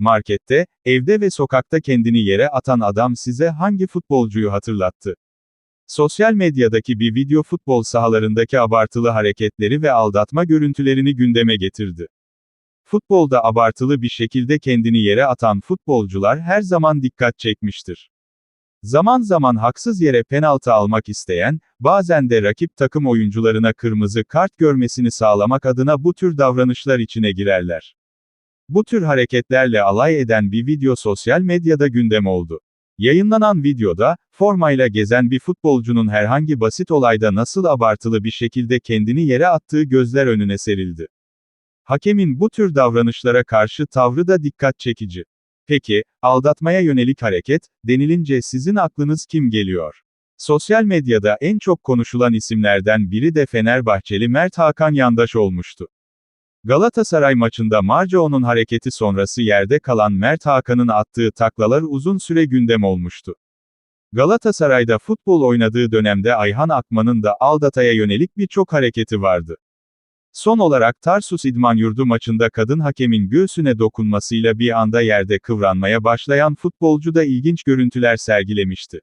markette, evde ve sokakta kendini yere atan adam size hangi futbolcuyu hatırlattı? Sosyal medyadaki bir video futbol sahalarındaki abartılı hareketleri ve aldatma görüntülerini gündeme getirdi. Futbolda abartılı bir şekilde kendini yere atan futbolcular her zaman dikkat çekmiştir. Zaman zaman haksız yere penaltı almak isteyen, bazen de rakip takım oyuncularına kırmızı kart görmesini sağlamak adına bu tür davranışlar içine girerler. Bu tür hareketlerle alay eden bir video sosyal medyada gündem oldu. Yayınlanan videoda, formayla gezen bir futbolcunun herhangi basit olayda nasıl abartılı bir şekilde kendini yere attığı gözler önüne serildi. Hakemin bu tür davranışlara karşı tavrı da dikkat çekici. Peki, aldatmaya yönelik hareket, denilince sizin aklınız kim geliyor? Sosyal medyada en çok konuşulan isimlerden biri de Fenerbahçeli Mert Hakan Yandaş olmuştu. Galatasaray maçında Marcao'nun hareketi sonrası yerde kalan Mert Hakan'ın attığı taklalar uzun süre gündem olmuştu. Galatasaray'da futbol oynadığı dönemde Ayhan Akman'ın da Aldata'ya yönelik birçok hareketi vardı. Son olarak Tarsus İdman Yurdu maçında kadın hakemin göğsüne dokunmasıyla bir anda yerde kıvranmaya başlayan futbolcu da ilginç görüntüler sergilemişti.